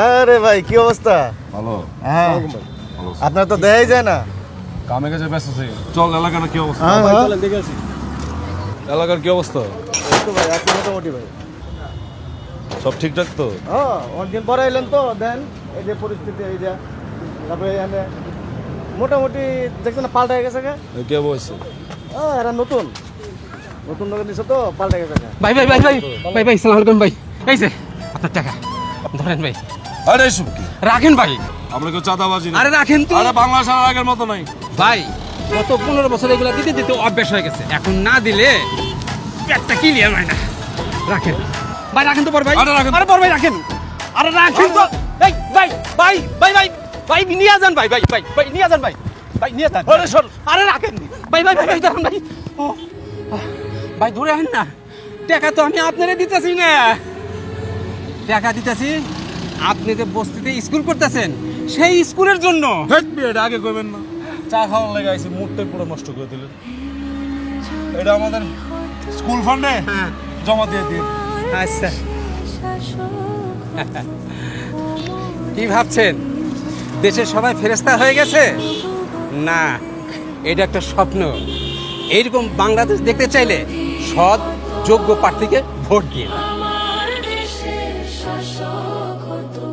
আরে ভাই কি অবস্থা? ভালো। হ্যাঁ। আপনার তো দেখাই যায় না। কামে কাজে ব্যস্ত থেকে চল এলাকার কি অবস্থা? হ্যাঁ হ্যাঁ। এলাকার কি অবস্থা? ভাই আছি মোটামুটি ভাই। সব ঠিকঠাক তো? হ্যাঁ অনেকদিন পরে এলেন তো দেন। এই যে পরিস্থিতি এই যে। তারপরে এখানে মোটামুটি দেখছেন না পাল্টা গেছে গে কে বলছে? হ্যাঁ এরা নতুন। নতুন নতুন দিছে তো পাল্টা গেছে ভাই ভাই ভাই ভাই ভাই ভাই সালাম আলাইকুম ভাই। এই যে আপনার টাকা। ধরেন ভাই। আরে এসব কি রাখেন ভাই আমরা কেউ চাঁদাবাজি না আরে রাখেন তো আরে বাংলাদেশ আর আগের মতো নাই ভাই গত পনেরো বছর এগুলো দিতে দিতে অভ্যাস হয়ে গেছে এখন না দিলে পেটটা ক্লিয়ার হয় না রাখেন ভাই রাখেন তো বড় ভাই আরে রাখেন। আরে বড় ভাই রাখেন আরে রাখেন তো এই ভাই ভাই ভাই ভাই ভাই নিয়ে যান ভাই ভাই ভাই ভাই নিয়ে যান ভাই ভাই নিয়ে যান আরে সর। আরে রাখেন ভাই ভাই ভাই ভাই দাঁড়ান ভাই ও, ভাই ধরে আহেন না টাকা তো আমি আপনারে দিতেছি না টাকা দিতেছি আপনি যে বস্তিতে স্কুল করতেছেন সেই স্কুলের জন্য। এটা আগে করবেন না। চা খাওয়ার লেগে আইছি মুডটাই পুরো নষ্ট করে দিলেন। এটা আমাদের স্কুল ফান্ডে জমা দিয়ে দিন। আচ্ছা। কি ভাবছেন? দেশের সবাই ফেরেস্তা হয়ে গেছে? না এটা একটা স্বপ্ন। এইরকম বাংলাদেশ দেখতে চাইলে সৎ যোগ্য প্রার্থীকে ভোট দিয়ে muerto.